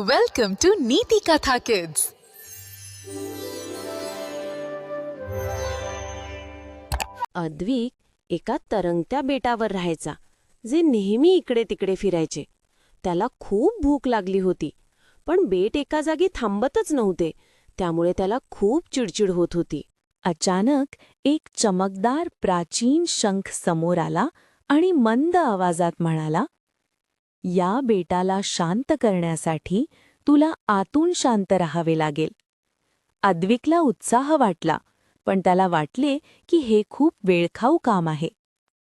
Welcome to Neeti Katha Kids. Advik एका तरंगत्या बेटावर राहायचा जे नेहमी इकडे तिकडे फिरायचे त्याला खूप भूक लागली होती पण बेट एका जागी थांबतच नव्हते त्यामुळे त्याला खूप चिडचिड होत होती अचानक एक चमकदार प्राचीन शंख समोर आला आणि मंद आवाजात म्हणाला या बेटाला शांत करण्यासाठी तुला आतून शांत राहावे लागेल. अद्विकला उत्साह वाटला पण त्याला वाटले की हे खूप वेळखाऊ काम आहे.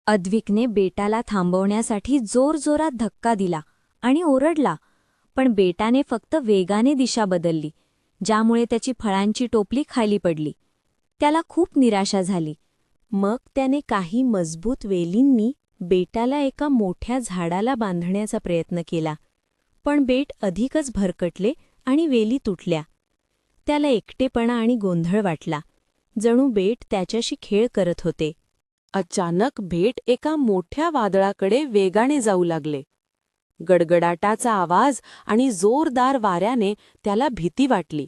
अद्विकने बेटाला थांबवण्यासाठी जोरजोरात धक्का दिला आणि ओरडला पण बेटाने फक्त वेगाने दिशा बदलली ज्यामुळे त्याची फळांची टोपली खाली पडली. त्याला खूप निराशा झाली. मग त्याने काही मजबूत वेलींनी बेटाला एका मोठ्या झाडाला बांधण्याचा प्रयत्न केला. पण बेट अधिकच भरकटले आणि वेली तुटल्या. त्याला एकटेपणा आणि गोंधळ वाटला. जणू बेट त्याच्याशी खेळ करत होते. अचानक भेट एका मोठ्या वादळाकडे वेगाने जाऊ लागले. गडगडाटाचा आवाज आणि जोरदार वाऱ्याने त्याला भीती वाटली.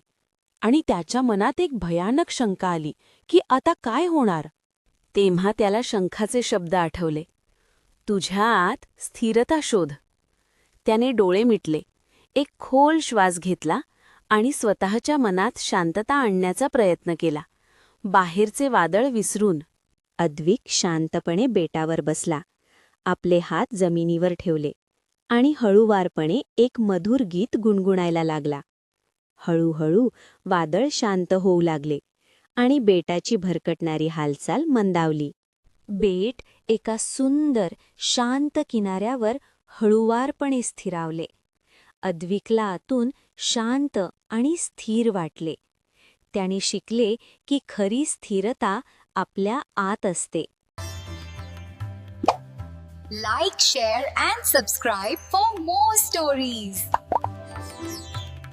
आणि त्याच्या मनात एक भयानक शंका आली की आता काय होणार? तेव्हा त्याला शंखाचे शब्द आठवले. तुझ्या आत स्थिरता शोध. त्याने डोळे मिटले. एक खोल श्वास घेतला आणि स्वतःच्या मनात शांतता आणण्याचा प्रयत्न केला. बाहेरचे वादळ विसरून अद्विक शांतपणे बेटावर बसला. आपले हात जमिनीवर ठेवले आणि हळूवारपणे एक मधुर गीत गुणगुणायला लागला. हळूहळू वादळ शांत होऊ लागले आणि बेटाची भरकटणारी हालचाल मंदावली. बेट एका सुंदर शांत किनाऱ्यावर हळुवारपणे स्थिरावले. अद्विकला आतून शांत आणि स्थिर वाटले. त्याने शिकले की खरी स्थिरता आपल्या आत असते. Like share and subscribe for more stories.